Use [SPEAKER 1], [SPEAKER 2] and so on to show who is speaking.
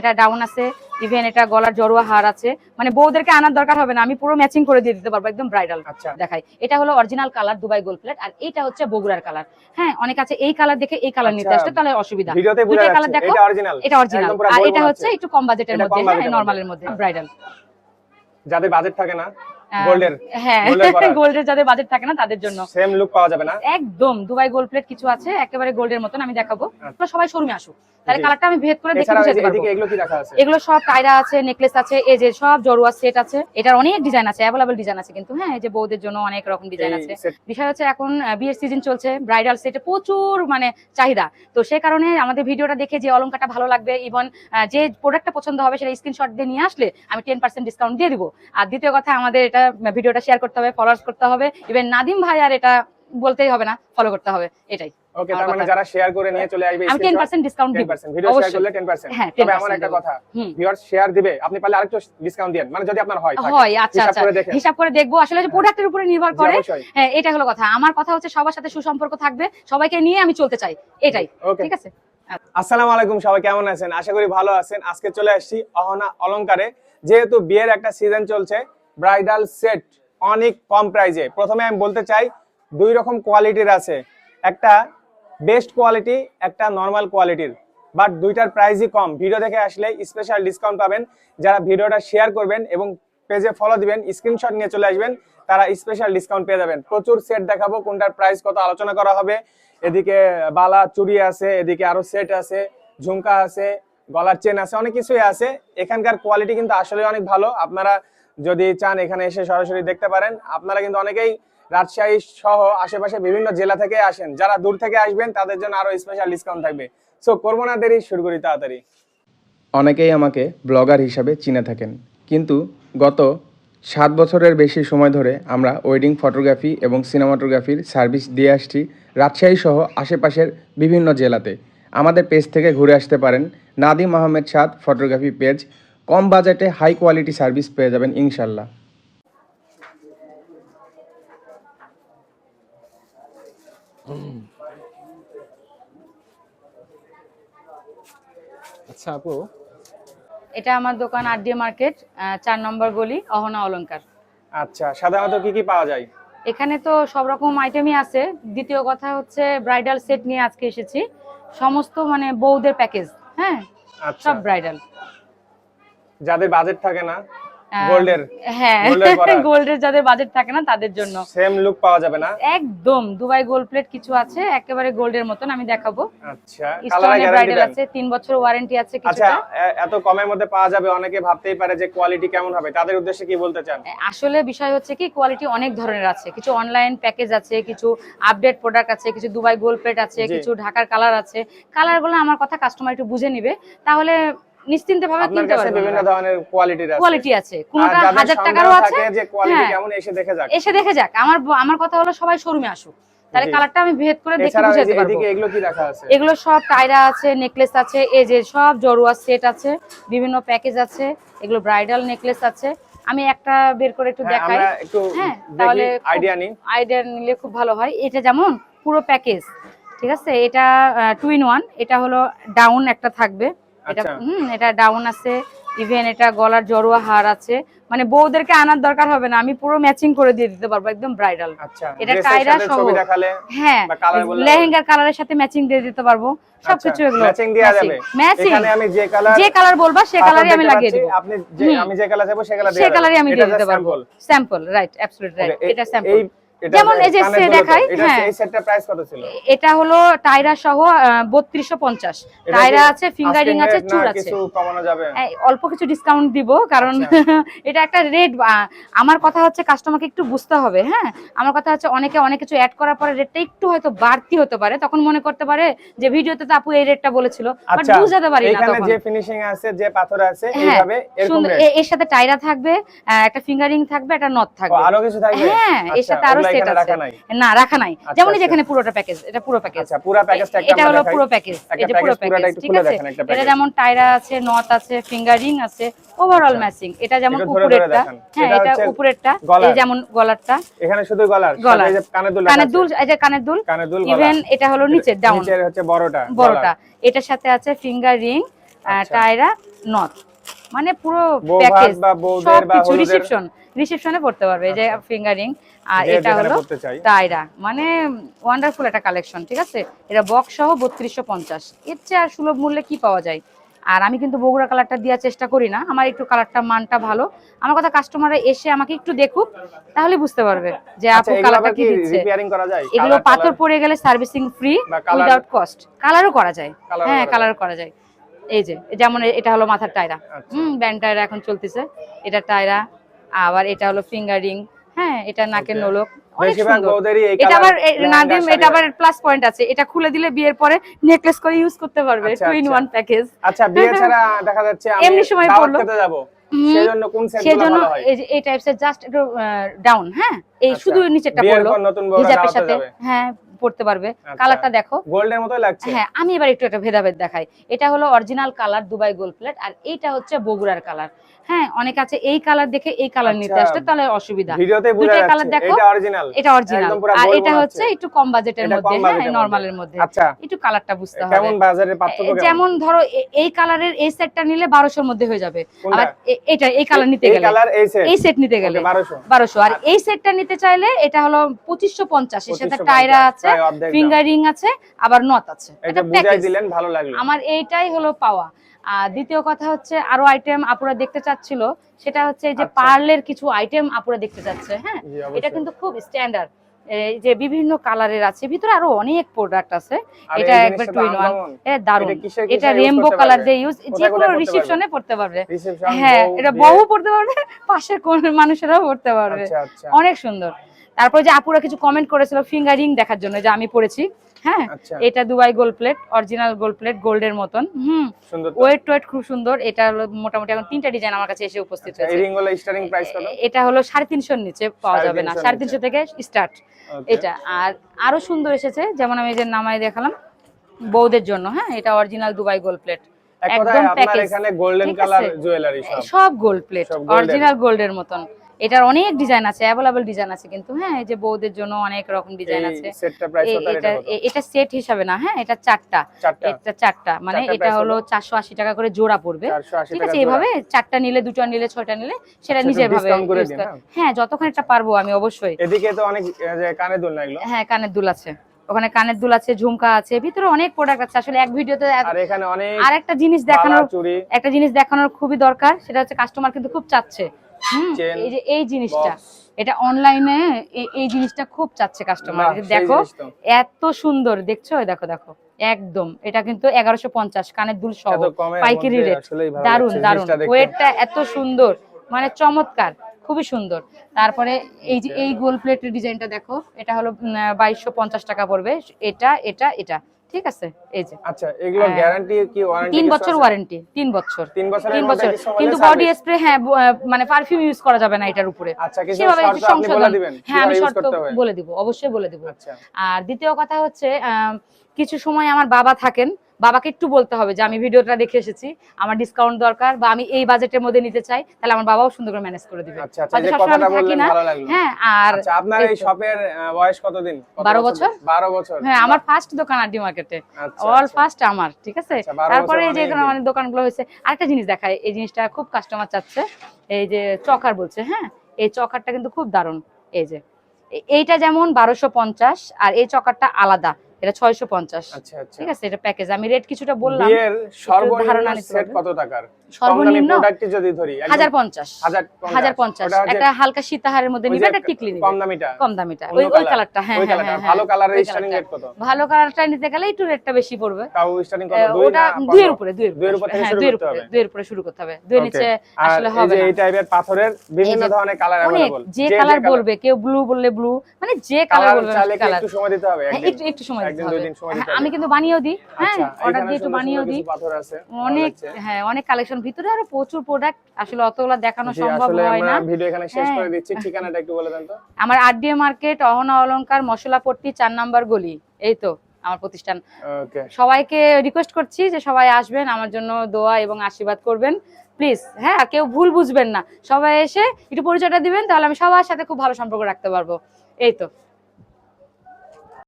[SPEAKER 1] এটা ডাউন আছে ইভেন এটা গলার জড়ুয়া হার আছে। মানে বউদেরকে আনার দরকার হবে না আমি পুরো ম্যাচিং করে দিয়ে দিতে পারব একদম ব্রাইডাল
[SPEAKER 2] আচ্ছা।
[SPEAKER 1] দেখাই। এটা হলো original colour Dubai gold plate আর এটা হচ্ছে বগুড়ার কালার হ্যাঁ অনেক আছে এই কালার দেখে এই কালার নিতে
[SPEAKER 2] আসতে
[SPEAKER 1] আসলে তাহলে অসুবিধা।
[SPEAKER 2] দুটো
[SPEAKER 1] কালার দেখো।
[SPEAKER 2] এটা অরিজিনাল
[SPEAKER 1] আর এটা হচ্ছে একটু কম বাজেটের মধ্যে
[SPEAKER 2] কম
[SPEAKER 1] হ্যাঁ মধ্যে। ব্রাইডাল
[SPEAKER 2] যাদের বাজেট থাকে না গোল্ডের
[SPEAKER 1] হ্যাঁ
[SPEAKER 2] Gold এর করা।
[SPEAKER 1] গোল্ডের যাদের বাজেট থাকে না তাদের জন্য।
[SPEAKER 2] সেম লুক পাওয়া যাবে না?
[SPEAKER 1] একদম দুবাই গোল্ড প্লেট কিছু আছে একেবারে গোল্ডের মতন আমি দেখাবো। তোমরা সবাই শোরুমে আসো। তাহলে কালারটা আমি ভেদ করে দেখে
[SPEAKER 2] এছাড়া এই যে
[SPEAKER 1] বুঝাতে পারব।
[SPEAKER 2] এগুলো কি রাখা আছে?
[SPEAKER 1] এগুলো সব টায়রা আছে নেকলেস আছে এই যে সব জড়ুয়া সেট আছে। এটার অনেক ডিজাইন আছে অ্যাভেলেবল ডিজাইন আছে কিন্তু হ্যাঁ এই যে বউদের জন্য অনেক রকম ডিজাইন আছে। বিষয় হচ্ছে এখন বিয়ের সিজন চলছে ব্রাইডাল সেটে প্রচুর মানে চাহিদা। তো সেই কারণে আমাদের ভিডিওটা দেখে যে অলংকারটা ভালো লাগবে ইভন যে প্রোডাক্টটা পছন্দ হবে সেটা স্ক্রিনশট দিয়ে নিয়ে আসলে আমি টেন পার্সেন্ট ডিসকাউন্ট দিয়ে দিব। আর দ্বিতীয় কথা আমাদের এটা ভিডিওটা শেয়ার করতে হবে ফলোয়ার্স করতে হবে। ইভেন নাদিম ভাই আর এটা বলতেই হবে না ফলো করতে হবে এটাই।
[SPEAKER 2] ওকে তার মানে যারা শেয়ার করে নিয়ে চলে আসবে
[SPEAKER 1] আমি টেন পার্সেন্ট ডিসকাউন্ট দিব।
[SPEAKER 2] 10% ভিডিও শেয়ার করলে 10%
[SPEAKER 1] হ্যাঁ,
[SPEAKER 2] তবে
[SPEAKER 1] 10%
[SPEAKER 2] এমন একটা কথা
[SPEAKER 1] হুম।
[SPEAKER 2] ভিউয়ার শেয়ার দিবে আপনি পারলে আরেকটু ডিসকাউন্ট দেন। মানে যদি আপনার হয়।
[SPEAKER 1] হয় আচ্ছা আচ্ছা। হিসাব করে দেখব। আসলে যে প্রোডাক্টের উপরে নির্ভর করে। হ্যাঁ এটা হলো কথা। আমার কথা হচ্ছে সবার সাথে সুসম্পর্ক থাকবে। সবাইকে নিয়ে আমি চলতে চাই। এটাই। ঠিক আছে?
[SPEAKER 2] আসসালামু আলাইকুম সবাই কেমন আছেন? আশা করি ভালো আছেন। আজকে চলে আসছি অহনা অলংকারে যেহেতু বিয়ের একটা সিজন চলছে ব্রাইডাল সেট অনেক কম প্রাইজে প্রথমে আমি বলতে চাই, দুই রকম কোয়ালিটির আছে। একটা বেস্ট কোয়ালিটি একটা নর্মাল কোয়ালিটির বাট দুইটার প্রাইসই কম। ভিডিও দেখে আসলে স্পেশাল ডিসকাউন্ট পাবেন। যারা ভিডিওটা শেয়ার করবেন এবং পেজে ফলো দিবেন স্ক্রিনশট নিয়ে চলে আসবেন, তারা স্পেশাল ডিসকাউন্ট পেয়ে যাবেন। প্রচুর সেট দেখাবো, কোনটার প্রাইস কত আলোচনা করা হবে। এদিকে বালা চুড়ি আছে, এদিকে আরও সেট আছে, ঝুমকা আছে, গলার চেন আছে, অনেক কিছুই আছে। এখানকার কোয়ালিটি কিন্তু আসলে অনেক ভালো। আপনারা যদি চান এখানে এসে সরাসরি দেখতে পারেন। আপনারা কিন্তু অনেকেই রাজশাহী সহ আশেপাশে বিভিন্ন জেলা থেকে আসেন। যারা দূর থেকে আসবেন, তাদের জন্য আরও স্পেশাল ডিসকাউন্ট থাকবে। সো করব না দেরি, শুরু করি তাড়াতাড়ি।
[SPEAKER 3] অনেকেই আমাকে ব্লগার হিসাবে চিনে থাকেন। কিন্তু গত সাত বছরের বেশি সময় ধরে আমরা ওয়েডিং ফটোগ্রাফি এবং সিনেমাটোগ্রাফির সার্ভিস দিয়ে আসছি রাজশাহী সহ আশেপাশের বিভিন্ন জেলাতে। আমাদের পেজ থেকে ঘুরে আসতে পারেন। নাদিম আহমেদ সাদ ফটোগ্রাফি পেজ কম বাজেটে হাই কোয়ালিটি সার্ভিস পেয়ে যাবেন ইনশাল্লাহ।
[SPEAKER 2] আচ্ছা আপু।
[SPEAKER 1] এটা আমার দোকান আরডিএ মার্কেট চার নম্বর গলি অহনা অলংকার।
[SPEAKER 2] আচ্ছা সাধারণত কি কি পাওয়া যায়?
[SPEAKER 1] এখানে তো সব রকম আইটেমই আছে। দ্বিতীয় কথা হচ্ছে ব্রাইডাল সেট নিয়ে আজকে এসেছি। সমস্ত মানে বউদের প্যাকেজ হ্যাঁ?
[SPEAKER 2] আচ্ছা।
[SPEAKER 1] সব ব্রাইডাল
[SPEAKER 2] যাদের বাজেট থাকে না গোল্ডের
[SPEAKER 1] হ্যাঁ। গোল্ডের যাদের বাজেট থাকে না তাদের জন্য।
[SPEAKER 2] সেম লুক পাওয়া যাবে না?
[SPEAKER 1] একদম দুবাই গোল্ড প্লেট কিছু আছে একেবারে গোল্ডের মতন আমি দেখাবো।
[SPEAKER 2] আচ্ছা কালার গ্যারান্টি
[SPEAKER 1] আছে তিন বছর ওয়ারেন্টি আছে
[SPEAKER 2] আচ্ছা
[SPEAKER 1] কিছুটা।
[SPEAKER 2] এত কমের মধ্যে পাওয়া যাবে অনেকে ভাবতেই পারে যে কোয়ালিটি কেমন হবে। তাদের উদ্দেশ্যে কি বলতে চান?
[SPEAKER 1] আসলে বিষয় হচ্ছে কি কোয়ালিটি অনেক ধরনের আছে। কিছু অনলাইন প্যাকেজ আছে কিছু আপডেট প্রোডাক্ট আছে কিছু দুবাই গোল্ড প্লেট আছে কিছু ঢাকার কালার আছে। কালারগুলো আমার কথা কাস্টমার একটু বুঝে নিবে। তাহলে নিশ্চিন্তে ভাবে কিনতে
[SPEAKER 2] কাছে
[SPEAKER 1] পারবে।
[SPEAKER 2] বিভিন্ন ধরনের কোয়ালিটির আছে।
[SPEAKER 1] কোয়ালিটি আছে। কোনটা
[SPEAKER 2] যাদের
[SPEAKER 1] হাজার
[SPEAKER 2] সন্দেহ
[SPEAKER 1] টাকারও আছে
[SPEAKER 2] যে কোয়ালিটি
[SPEAKER 1] হ্যাঁ।
[SPEAKER 2] কেমন এসে দেখে যাক।
[SPEAKER 1] এসে দেখে যাক। আমার আমার কথা হলো সবাই শোরুমে আসুক। তাহলে কালারটা আমি ভেদ করে দেখে বুঝাতে পারব।
[SPEAKER 2] এদিকে এগুলো কি রাখা আছে?
[SPEAKER 1] এগুলো সব টায়রা আছে নেকলেস আছে এই যে সব জড়ুয়া সেট আছে বিভিন্ন প্যাকেজ আছে এগুলো ব্রাইডাল নেকলেস আছে। আমি একটা বের করে একটু
[SPEAKER 2] হ্যাঁ,
[SPEAKER 1] দেখাই।
[SPEAKER 2] একটু
[SPEAKER 1] হ্যাঁ, তাহলে
[SPEAKER 2] আইডিয়া নিই।
[SPEAKER 1] আইডিয়া নিলে খুব ভালো হয়। এটা যেমন পুরো প্যাকেজ ঠিক আছে? এটা টু ইন ওয়ান এটা হলো ডাউন একটা থাকবে। এটা
[SPEAKER 2] আচ্ছা।
[SPEAKER 1] হুম এটা ডাউন আছে ইভেন এটা গলার জড়ুয়া হার আছে। মানে বউদেরকে আনার দরকার হবে না আমি পুরো ম্যাচিং করে দিয়ে দিতে পারব একদম ব্রাইডাল
[SPEAKER 2] আচ্ছা
[SPEAKER 1] এটা
[SPEAKER 2] ড্রেসের
[SPEAKER 1] সহ। হ্যাঁ। লেহেঙ্গার কালারের সাথে ম্যাচিং দিয়ে দিতে পারব সবকিছু এগুলো
[SPEAKER 2] ম্যাচিং দেওয়া যাবে।
[SPEAKER 1] ম্যাচিং
[SPEAKER 2] আমি যে কালার
[SPEAKER 1] যে কালার বলবা সে কালারই আমি লাগিয়ে দেবো।
[SPEAKER 2] আপনি যে আমি যে কালার চাইব সে কালার
[SPEAKER 1] সে কালারই আমি দিয়ে দিতে পারব। স্যাম্পল রাইট অ্যাবসলিউট রাইট এটা স্যাম্পল যেমন এই যে সে দেখাই, হ্যাঁ।
[SPEAKER 2] এই সেটটা প্রাইস কত ছিল?
[SPEAKER 1] এটা হলো টায়রা সহ বত্রিশশো পঞ্চাশ।
[SPEAKER 2] এটা
[SPEAKER 1] টায়রা আছে ফিঙ্গারিং আছে চুর আছে।
[SPEAKER 2] কিছু কমানো যাবে?
[SPEAKER 1] অল্প কিছু ডিসকাউন্ট দিব কারণ
[SPEAKER 2] আচ্ছা।
[SPEAKER 1] এটা একটা রেট আমার কথা হচ্ছে কাস্টমারকে একটু বুঝতে হবে হ্যাঁ? আমার কথা হচ্ছে অনেকে অনেক কিছু অ্যাড করার পরে রেটটা একটু হয়তো বাড়তি হতে পারে তখন মনে করতে পারে যে ভিডিওতে তো আপু এই রেটটা বলেছিল বাট
[SPEAKER 2] আচ্ছা
[SPEAKER 1] বুঝাতে পারি না তখন।
[SPEAKER 2] যে ফিনিশিং আছে যে পাথর আছে
[SPEAKER 1] হ্যাঁ,
[SPEAKER 2] এইভাবে এরকম রেট
[SPEAKER 1] এর সাথে টায়রা থাকবে একটা ফিঙ্গারিং থাকবে একটা নথ থাকবে।
[SPEAKER 2] আরও কিছু থাকবে?
[SPEAKER 1] হ্যাঁ এর
[SPEAKER 2] আচ্ছা,
[SPEAKER 1] সাথে
[SPEAKER 2] আরও
[SPEAKER 1] সেট আছে। না রাখা নাই।
[SPEAKER 2] আচ্ছা,
[SPEAKER 1] যেমন
[SPEAKER 2] আচ্ছা।
[SPEAKER 1] যেখানে পুরোটা প্যাকেজ এটা পুরো প্যাকেজ
[SPEAKER 2] আচ্ছা পুরো প্যাকেজটা
[SPEAKER 1] এটা হলো পুরো প্যাকেজ যে পুরো প্যাকেজ ঠিক আছে? এটা যেমন টায়রা আছে নথ আছে ফিঙ্গারিং আছে ওভারঅল
[SPEAKER 2] আচ্ছা।
[SPEAKER 1] ম্যাচিং এটা যেমন উপরেরটা হ্যাঁ
[SPEAKER 2] এটা
[SPEAKER 1] এটা উপরেরটা এই যেমন গলারটা।
[SPEAKER 2] এখানে শুধু গলার
[SPEAKER 1] গলার।
[SPEAKER 2] কানের দুল
[SPEAKER 1] কানের দুল এই যে কানের দুল।
[SPEAKER 2] কানের দুল
[SPEAKER 1] ইভেন এটা হলো নিচের ডাউন
[SPEAKER 2] নিচের হচ্ছে বড়টা
[SPEAKER 1] বড়টা। এটার সাথে আছে ফিঙ্গার রিং
[SPEAKER 2] আচ্ছা।
[SPEAKER 1] টায়রা নথ মানে পুরো প্যাকেজ
[SPEAKER 2] বা বউদের বা হলুদের-
[SPEAKER 1] রিসেপশন রিসেপশনে পড়তে পারবে এই যে
[SPEAKER 2] আচ্ছা।
[SPEAKER 1] ফিঙ্গারিং আর এটা হলো। টায়রা মানে ওয়ান্ডারফুল একটা কালেকশন ঠিক আছে? এটা বক্স সহ বত্রিশশো পঞ্চাশ। এর চেয়ে আর সুলভ মূল্যে কি পাওয়া যায়? আর আমি কিন্তু বগুড়া কালারটা দেওয়ার চেষ্টা করি না। আমার একটু কালারটা মানটা ভালো। আমার কথা কাস্টমাররা এসে আমাকে একটু দেখুক তাহলে বুঝতে পারবে যে
[SPEAKER 2] আচ্ছা
[SPEAKER 1] আপু কালারটা কি দিচ্ছে।
[SPEAKER 2] রিপেয়ারিং করা যায়?
[SPEAKER 1] এগুলো পাথর পড়ে গেলে সার্ভিসিং ফ্রি উইদাউট কস্ট কালারও করা যায়। হ্যাঁ কালারও করা যায়। এই যে যেমন এটা হলো মাথার টায়রা
[SPEAKER 2] আচ্ছা।
[SPEAKER 1] হুম ব্যান্ড টায়রা এখন চলতেছে। এটা টায়রা আবার এটা হলো ফিঙ্গারিং হ্যাঁ এটা নাকের. নোলক এটা আবার নাদিম এটা আবার প্লাস পয়েন্ট আছে এটা খুলে দিলে বিয়ের পরে নেকলেস করে ইউজ করতে পারবে
[SPEAKER 2] আচ্ছা,
[SPEAKER 1] টু ইন
[SPEAKER 2] আচ্ছা।
[SPEAKER 1] ওয়ান প্যাকেজ
[SPEAKER 2] আচ্ছা বিয়ে ছাড়া দেখা যাচ্ছে আমি
[SPEAKER 1] এমনি সময় পড়ল।
[SPEAKER 2] যাব সেজন্য কোন
[SPEAKER 1] সেজন্য এই যে এই টাইপসের জাস্ট একটু ডাউন হ্যাঁ এই
[SPEAKER 2] আচ্ছা।
[SPEAKER 1] শুধু নিচেরটা পড়ল হিজাবের সাথে হ্যাঁ পড়তে পারবে।
[SPEAKER 2] আচ্ছা।
[SPEAKER 1] কালারটা দেখো।
[SPEAKER 2] গোল্ডের মতোই লাগছে?
[SPEAKER 1] হ্যাঁ আমি এবার একটু একটা ভেদাভেদ দেখাই। এটা হলো original colour Dubai gold plate আর এইটা হচ্ছে বগুড়ার কালার হ্যাঁ অনেক আছে এই কালার দেখে এই কালার নিতে
[SPEAKER 2] আচ্ছা।
[SPEAKER 1] আসলে তাহলে অসুবিধা। colour
[SPEAKER 2] যাচ্ছে
[SPEAKER 1] দেখো।
[SPEAKER 2] এটা অরিজিনাল
[SPEAKER 1] এটা অরিজিনাল আর এটা হচ্ছে। একটু কম বাজেটের মধ্যে হ্যাঁ নরমালের মধ্যে।
[SPEAKER 2] আচ্ছা।
[SPEAKER 1] একটু কালারটা বুঝতে হবে।
[SPEAKER 2] কেমন বাজারের পার্থক্য
[SPEAKER 1] যেমন ধরো এই কালারের এই সেটটা নিলে বারোশোর মধ্যে হয়ে যাবে। এ- এটা এই কালার নিতে গেলে।
[SPEAKER 2] কালার এই সেট
[SPEAKER 1] নিতে গেলে।
[SPEAKER 2] 1200
[SPEAKER 1] বারোশো। আর এই সেটটা নিতে চাইলে এটা হলো পঁচিশশো পঞ্চাশ। এর সাথে
[SPEAKER 2] 2550,
[SPEAKER 1] টায়রা আছে।
[SPEAKER 2] দাম।
[SPEAKER 1] ফিঙ্গারিং আছে আবার নথ আছে।
[SPEAKER 2] এটা
[SPEAKER 1] এটা
[SPEAKER 2] বুঝাই দিলেন ভালো লাগল।
[SPEAKER 1] আমার এইটাই হলো পাওয়া। আর দ্বিতীয় কথা হচ্ছে আরও আইটেম আপুরা দেখতে চাচ্ছিল সেটা হচ্ছে এই যে
[SPEAKER 2] আচ্ছা।
[SPEAKER 1] পার্লের কিছু আইটেম আপুরা দেখতে চাচ্ছে হ্যাঁ? এটা কিন্তু খুব স্ট্যান্ডার্ড এই যে বিভিন্ন কালারের আছে ভিতরে আরও অনেক প্রোডাক্ট আছে। এটা একবার টু ইন ওয়ান এটা দারুণ।
[SPEAKER 2] এটা
[SPEAKER 1] রেমবো কালার দিয়ে ইউজ যে কোনো রিসেপশনে পড়তে পারবে। হ্যাঁ এটা। বউ পড়তে পারবে পাশের কোন মানুষেরাও পড়তে পারবে।
[SPEAKER 2] আচ্ছা আচ্ছা।
[SPEAKER 1] অনেক সুন্দর। তারপরে যে আপুরা কিছু কমেন্ট করেছিল ফিঙ্গারিং দেখার জন্য যে আমি পড়েছি হ্যাঁ?
[SPEAKER 2] আচ্ছা।
[SPEAKER 1] এটা Dubai gold plate original gold plate গোল্ডের মতন হুম। ওয়েট টোয়েট খুব সুন্দর এটা হলো মোটামুটি এখন তিনটা ডিজাইন আমার কাছে এসে উপস্থিত
[SPEAKER 2] আচ্ছা,
[SPEAKER 1] হয়েছে।
[SPEAKER 2] রিংগুলো স্টার্টিং প্রাইস কত?
[SPEAKER 1] এটা হলো সাড়ে তিনশোর নিচে পাওয়া যাবে না
[SPEAKER 2] 350
[SPEAKER 1] সাড়ে তিনশো থেকে স্টার্ট এটা। আর আরও সুন্দর এসেছে যেমন আমি এই যে নামাই দেখালাম বৌদের জন্য হ্যাঁ? এটা অরিজিনাল দুবাই গোল্ড প্লেট একদম প্যাকেজ
[SPEAKER 2] এখানে গোল্ডেন কালার জুয়েলারি সব।
[SPEAKER 1] সব গোল্ড প্লেট। অরিজিনাল গোল্ডের মতন। এটার অনেক ডিজাইন আছে অ্যাভেলেবল ডিজাইন আছে কিন্তু হ্যাঁ এই যে বৌদের জন্য অনেক রকম ডিজাইন আছে। এটা সেট হিসাবে না হ্যাঁ এটা চারটা। এটা চারটা মানে এটা হলো? চারশো আশি টাকা করে জোড়া পড়বে। ঠিক আছে এইভাবে চারটা নিলে দুটো নিলে ছয়টা নিলে সেটা নিজের ভাবে
[SPEAKER 2] হ্যাঁ?
[SPEAKER 1] হ্যাঁ যতক্ষণ এটা পারব আমি অবশ্যই।
[SPEAKER 2] এদিকে তো অনেক এই যে কানে দুল না এগুলো।
[SPEAKER 1] হ্যাঁ কানের দুল আছে। ওখানে কানের দুল আছে ঝুমকা আছে ভিতরে অনেক প্রোডাক্ট আছে। আসলে এক ভিডিওতে
[SPEAKER 2] আর এখানে অনেক
[SPEAKER 1] আর একটা জিনিস দেখানোর একটা জিনিস দেখানোর খুবই দরকার সেটা হচ্ছে কাস্টমার কিন্তু খুব চাচ্ছে। এই যে এই জিনিসটা এটা অনলাইনে এই জিনিসটা খুব চাচ্ছে কাস্টমার দেখো এত সুন্দর দেখছ? দেখো দেখো একদম। এটা কিন্তু এগারোশো পঞ্চাশ কানের দুল সহ পাইকারি রেট
[SPEAKER 2] দারুণ দারুণ
[SPEAKER 1] ওয়েটটা এত সুন্দর মানে চমৎকার খুবই সুন্দর। তারপরে এই যে এই গোল প্লেটের ডিজাইনটা দেখো এটা হলো বাইশশো পঞ্চাশ টাকা পড়বে। এটা এটা এটা। ঠিক আছে? এই যে।
[SPEAKER 2] আচ্ছা এগুলো। গ্যারান্টি কি ওয়ারেন্টি
[SPEAKER 1] তিন বছর ওয়ারেন্টি তিন বছর।
[SPEAKER 2] তিন বছরের
[SPEAKER 1] তিন বছর। কিন্তু বডি স্প্রে হ্যাঁ মানে পারফিউম ইউজ করা যাবে না এটার উপরে।
[SPEAKER 2] আচ্ছা কিছু শর্ত আপনি বলে দিবেন
[SPEAKER 1] হ্যাঁ আমি শর্ত বলে দিব অবশ্যই বলে দিব।
[SPEAKER 2] আচ্ছা।
[SPEAKER 1] আর দ্বিতীয় কথা হচ্ছে কিছু সময় আমার বাবা থাকেন বাবাকে একটু বলতে হবে যে আমি ভিডিওটা দেখে এসেছি আমার ডিসকাউন্ট দরকার বা আমি এই বাজেটের মধ্যে নিতে চাই তাহলে আমার বাবাও সুন্দর করে ম্যানেজ করে দিবে।
[SPEAKER 2] আচ্ছা আচ্ছা এই
[SPEAKER 1] হয়তো
[SPEAKER 2] যে
[SPEAKER 1] সবসময়
[SPEAKER 2] কথাটা
[SPEAKER 1] আমি থাকি না। হ্যাঁ আর
[SPEAKER 2] আচ্ছা আপনার এই
[SPEAKER 1] এই
[SPEAKER 2] শপের বয়স কতদিন
[SPEAKER 1] 12 বছর।
[SPEAKER 2] 12 বছর
[SPEAKER 1] হ্যাঁ আমার ফার্স্ট দোকান আরডি মার্কেটে।
[SPEAKER 2] আচ্ছা,
[SPEAKER 1] অল
[SPEAKER 2] আচ্ছা।
[SPEAKER 1] ফার্স্ট আমার ঠিক আছে?
[SPEAKER 2] আচ্ছা, 12
[SPEAKER 1] তারপরে এই যে
[SPEAKER 2] দিন।
[SPEAKER 1] দোকানগুলো হয়েছে আরেকটা জিনিস দেখায় এই জিনিসটা খুব কাস্টমার চাচ্ছে। এই যে চকার বলছে হ্যাঁ? এই চকারটা কিন্তু খুব দারুণ এই যে। এইটা যেমন বারোশো পঞ্চাশ আর এই চকারটা আলাদা। এটা ছয়শো পঞ্চাশ
[SPEAKER 2] আচ্ছা আচ্ছা
[SPEAKER 1] ঠিক আছে এটা প্যাকেজ আমি রেট কিছুটা বললাম
[SPEAKER 2] বিয়ের সর্বনিম্ন
[SPEAKER 1] ধারণা নিতে
[SPEAKER 2] সেট
[SPEAKER 1] পারবে।
[SPEAKER 2] কত টাকার
[SPEAKER 1] সর্বনিম্ন
[SPEAKER 2] প্রোডাক্ট যদি ধরি একদম
[SPEAKER 1] হাজার পঞ্চাশ
[SPEAKER 2] হাজার
[SPEAKER 1] হাজার পঞ্চাশ
[SPEAKER 2] ওটা হচ্ছে
[SPEAKER 1] একটা হালকা সীতাহারের মধ্যে
[SPEAKER 2] ওই
[SPEAKER 1] নিবে
[SPEAKER 2] যে
[SPEAKER 1] একটা টিকলি নিবে
[SPEAKER 2] কম দামিটা
[SPEAKER 1] কম দামিটা
[SPEAKER 2] অন্য
[SPEAKER 1] ওই ওই
[SPEAKER 2] colour,
[SPEAKER 1] কালারটা হ্যাঁ
[SPEAKER 2] ওই
[SPEAKER 1] হ্যাঁ
[SPEAKER 2] কালারটা
[SPEAKER 1] হ্যাঁ
[SPEAKER 2] ভালো কালারের
[SPEAKER 1] ওই
[SPEAKER 2] স্টার্টিং
[SPEAKER 1] colourটা।
[SPEAKER 2] রেট কত
[SPEAKER 1] ভালো কালারটা নিতে গেলে একটু রেটটা বেশি পড়বে
[SPEAKER 2] তাও স্টার্টিং কত
[SPEAKER 1] আহ,
[SPEAKER 2] দুই
[SPEAKER 1] ওটা
[SPEAKER 2] না
[SPEAKER 1] দুইয়ের
[SPEAKER 2] 15?
[SPEAKER 1] উপরে দুইয়ের
[SPEAKER 2] দুইয়ের উপর থেকে
[SPEAKER 1] হ্যাঁ
[SPEAKER 2] শুরু
[SPEAKER 1] দুইয়ের
[SPEAKER 2] করতে
[SPEAKER 1] উপরে
[SPEAKER 2] হবে।
[SPEAKER 1] দুইয়ের উপরে শুরু করতে হবে দুই
[SPEAKER 2] Okay.
[SPEAKER 1] নিচে
[SPEAKER 2] আর
[SPEAKER 1] আসলে
[SPEAKER 2] এই
[SPEAKER 1] হবে
[SPEAKER 2] যে
[SPEAKER 1] না
[SPEAKER 2] এই টাইপের পাথরের বিভিন্ন
[SPEAKER 1] এই যে
[SPEAKER 2] ধরনের কালার
[SPEAKER 1] অনেক
[SPEAKER 2] अवेलेबल
[SPEAKER 1] যে কালার বলবে কেউ ব্লু বললে ব্লু মানে যে কালার
[SPEAKER 2] কালার
[SPEAKER 1] বলবে
[SPEAKER 2] চাইলে কি
[SPEAKER 1] কালার
[SPEAKER 2] একটু সময় দিতে হবে
[SPEAKER 1] হ্যাঁ,
[SPEAKER 2] একদিন
[SPEAKER 1] একটু একটু সময় দিতে
[SPEAKER 2] একদিন দুই দিন সময়
[SPEAKER 1] হ্যাঁ,
[SPEAKER 2] দিতে
[SPEAKER 1] আমি কিন্তু বানিয়েও দিই। হ্যাঁ
[SPEAKER 2] আচ্ছা
[SPEAKER 1] অর্ডার দিয়ে একটু বানিয়েও দিই।
[SPEAKER 2] পাথর আছে
[SPEAKER 1] অনেক হ্যাঁ অনেক কালেকশন ভিতরে আরও প্রচুর প্রোডাক্ট আসলে অতগুলা দেখানো সম্ভব হয় না।
[SPEAKER 2] ভিডিও এখানে শেষ
[SPEAKER 1] হ্যাঁ।
[SPEAKER 2] করে দিচ্ছি ঠিকানাটা একটু বলে দেন তো।
[SPEAKER 1] আমার আরডিএ মার্কেট অহনা অলংকার মশলাপট্টি চার নাম্বার গলি এই তো আমার প্রতিষ্ঠান। সবাইকে রিকোয়েস্ট করছি যে সবাই আসবেন আমার জন্য দোয়া এবং আশীর্বাদ করবেন। প্লিজ হ্যাঁ কেউ ভুল বুঝবেন না। সবাই এসে একটু পরিচয়টা দিবেন তাহলে আমি সবার সাথে খুব ভালো সম্পর্ক রাখতে পারব। এই তো।